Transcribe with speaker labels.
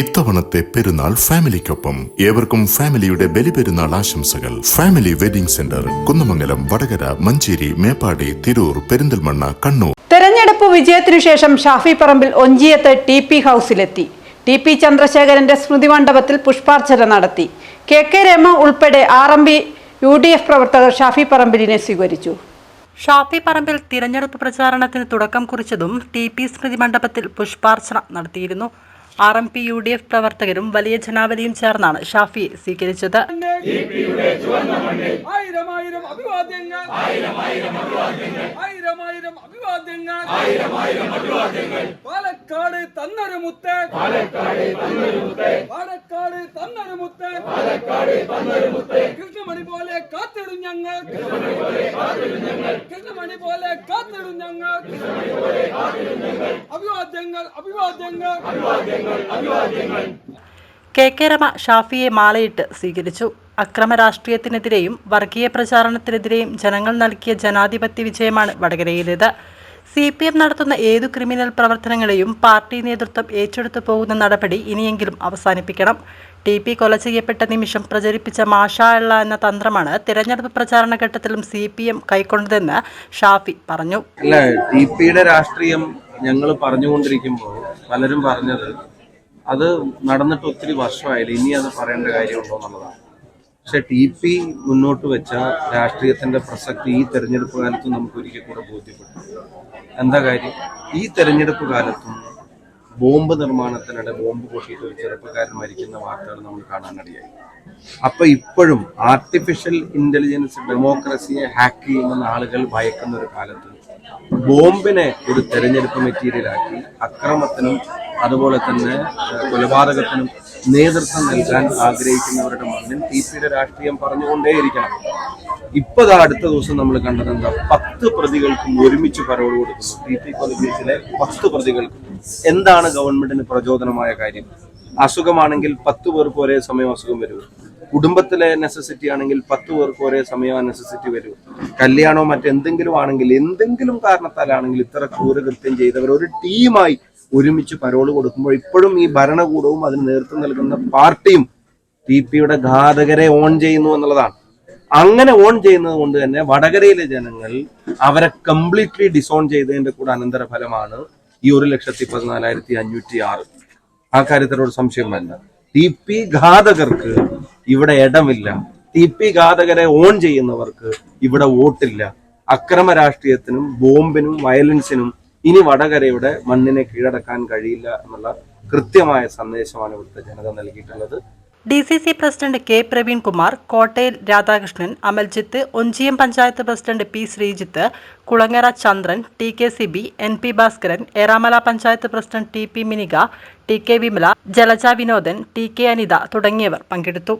Speaker 1: ഇത്തവണത്തെ പെരുന്നാൾ ഫാമിലിക്കൊപ്പം. ഏവർക്കും ഫാമിലിയുടെ ബലിപെരുന്നാൾ ആശംസകൾ. Family wedding centre Kunnamangalam Vadakara Manjeri Meppadi Tirur Perinthalmanna Kannur.
Speaker 2: തെരഞ്ഞെടുപ്പ് വിജയത്തിനു ശേഷം ഷാഫി പറമ്പിൽ ഒഞ്ചിയത്ത് ടി പി ഹൗസിലെത്തി. ടി പി ചന്ദ്രശേഖരന്റെ സ്മൃതി മണ്ഡപത്തിൽ പുഷ്പാർച്ചന നടത്തി. കെ കെ രമ ഉൾപ്പെടെ R M P U D F പ്രവർത്തകർ ഷാഫി പറമ്പിലിനെ സ്വീകരിച്ചു.
Speaker 3: ഷാഫി പറമ്പിൽ തിരഞ്ഞെടുപ്പ് പ്രചാരണത്തിന് തുടക്കം കുറിച്ചതും ടി പി സ്മൃതി മണ്ഡപത്തിൽ പുഷ്പാർച്ചന നടത്തിയിരുന്നു. R M P U D F പ്രവർത്തകരും വലിയ ജനാവലിയും ചേർന്നാണ് ഷാഫിയെ സ്വീകരിച്ചത്.
Speaker 4: ആയിരം ആയിരം അഭിവാദ്യങ്ങൾ ആയിരം ആയിരം അഭിവാദ്യങ്ങൾ ആയിരം ആയിരം അഭിവാദ്യങ്ങൾ പാലക്കാട് തന്നൊരു മുത്ത് പാലക്കാട് തന്നൊരു മുത്ത് പാലക്കാട് തന്നൊരു മുത്ത് പാലക്കാട് തന്നൊരു മുത്ത് കൃഷ്ണമണി പോലെ കാത്തിടും ഞങ്ങൾ. കൃഷ്ണമണി പോലെ കാത്തിടും ഞങ്ങൾ. കൃഷ്ണമണി പോലെ കാത്തിടും ഞങ്ങൾ. അഭിവാദ്യങ്ങൾ അഭിവാദ്യങ്ങൾ. അഭിവാദ്യങ്ങൾ അഭിവാദ്യങ്ങൾ.
Speaker 3: കെ കെ രമ ഷാഫിയെ മാലയിട്ട് സ്വീകരിച്ചു. അക്രമ രാഷ്ട്രീയത്തിനെതിരെയും വർഗീയ പ്രചാരണത്തിനെതിരെയും ജനങ്ങൾ നൽകിയ ജനാധിപത്യ വിജയമാണ് വടകരയിലേത്. സി പി എം നടത്തുന്ന ഏതു ക്രിമിനൽ പ്രവർത്തനങ്ങളെയും പാർട്ടി നേതൃത്വം ഏറ്റെടുത്തു പോകുന്ന നടപടി ഇനിയെങ്കിലും അവസാനിപ്പിക്കണം. ടി പി കൊല ചെയ്യപ്പെട്ട നിമിഷം പ്രചരിപ്പിച്ച മാഷാള്ള എന്ന തന്ത്രമാണ് തിരഞ്ഞെടുപ്പ് പ്രചാരണ ഘട്ടത്തിലും സി പി എം കൈക്കൊണ്ടതെന്ന് ഷാഫി പറഞ്ഞു.
Speaker 5: ടി പിയുടെ രാഷ്ട്രീയം ഞങ്ങൾ പറഞ്ഞുകൊണ്ടിരിക്കുമ്പോൾ പലരും പറഞ്ഞത് അത് നടന്നിട്ട് ഒത്തിരി വർഷമായില്ല? ഇനി അത് പറയേണ്ട കാര്യമുണ്ടോ എന്നുള്ളതാണ്. പക്ഷെ ടി പി മുന്നോട്ട് വെച്ച രാഷ്ട്രീയത്തിന്റെ പ്രസക്തി ഈ തെരഞ്ഞെടുപ്പ് കാലത്തും നമുക്ക് ഒരിക്കൽ കൂടെ ബോധ്യപ്പെട്ടു. എന്താ കാര്യം? ഈ തെരഞ്ഞെടുപ്പ് കാലത്തും ബോംബ് നിർമ്മാണത്തിനിടെ ബോംബ് പൊട്ടിയിട്ട് ഒരു ചെറുപ്പക്കാരൻ മരിക്കുന്ന വാർത്തകൾ നമ്മൾ കാണാനിടയായി. അപ്പൊ ഇപ്പോഴും ആർട്ടിഫിഷ്യൽ ഇന്റലിജൻസ് ഡെമോക്രസിയെ ഹാക്ക് ചെയ്യുന്ന ആളുകൾ ഭയക്കുന്ന ഒരു കാലത്ത് ബോംബിനെ ഒരു തെരഞ്ഞെടുപ്പ് മെറ്റീരിയലാക്കി അക്രമത്തിനും അതുപോലെ തന്നെ കൊലപാതകത്തിനും നേതൃത്വം നൽകാൻ ആഗ്രഹിക്കുന്നവരുടെ മുന്നിൽ ടി സിയുടെ രാഷ്ട്രീയം പറഞ്ഞുകൊണ്ടേയിരിക്കണം. ഇപ്പതാ അടുത്ത ദിവസം നമ്മൾ കണ്ടത് എന്താ? പത്ത് പ്രതികൾക്കും ഒരുമിച്ച് പരോൾ കൊടുക്കുന്നു. ടി പി കൊലക്കേസിലെ പത്ത് പ്രതികൾക്കും. എന്താണ് ഗവൺമെന്റിന് പ്രചോദനമായ കാര്യം? അസുഖമാണെങ്കിൽ പത്ത് പേർക്ക് ഒരേ സമയം അസുഖം വരും കുടുംബത്തിലെ നെസസിറ്റി ആണെങ്കിൽ പത്ത് പേർക്ക് ഒരേ സമയം നെസസിറ്റി വരും. കല്യാണോ മറ്റെന്തെങ്കിലും ആണെങ്കിൽ എന്തെങ്കിലും കാരണത്താലാണെങ്കിൽ ഇത്ര ക്രൂരകൃത്യം ചെയ്തവർ ഒരു ടീമായി ഒരുമിച്ച് പരോൾ കൊടുക്കുമ്പോൾ ഇപ്പോഴും ഈ ഭരണകൂടവും അതിന് നേതൃത്വം നൽകുന്ന പാർട്ടിയും ടി പിയുടെ ഘാതകരെ ഓൺ ചെയ്യുന്നു എന്നുള്ളതാണ്. അങ്ങനെ ഓൺ ചെയ്യുന്നത് കൊണ്ട് തന്നെ വടകരയിലെ ജനങ്ങൾ അവരെ കംപ്ലീറ്റ്ലി ഡിസോൺ ചെയ്തതിന്റെ കൂടെ അനന്തര ഫലമാണ് ഈ ഒരു ലക്ഷത്തി പതിനാലായിരത്തി അഞ്ഞൂറ്റി ആറ്. ആ കാര്യത്തിലൊരു സംശയം വന്നത് ടി പി ഘാതകർക്ക് ഇവിടെ ഇടമില്ല. ടി പി ഘാതകരെ ഓൺ ചെയ്യുന്നവർക്ക് ഇവിടെ വോട്ടില്ല. അക്രമ രാഷ്ട്രീയത്തിനും ബോംബിനും വയലൻസിനും ഇനി വടകരയുടെ മണ്ണിനെ കീഴടക്കാൻ കഴിയില്ല എന്നുള്ള കൃത്യമായ സന്ദേശമാണ് ഇവിടുത്തെ ജനത നൽകിയിട്ടുള്ളത്.
Speaker 3: D C C president K Praveen Kumar Kottayil Radhakrishnan Amaljith Onchiyam panchayat president P Sreejith Kulangara Chandran T K C B N P Bhaskaran Eramala panchayat president T P Minika T K Vimala Jalaja Vinodan T K Anitha തുടങ്ങിയവർ പങ്കെടുത്തു.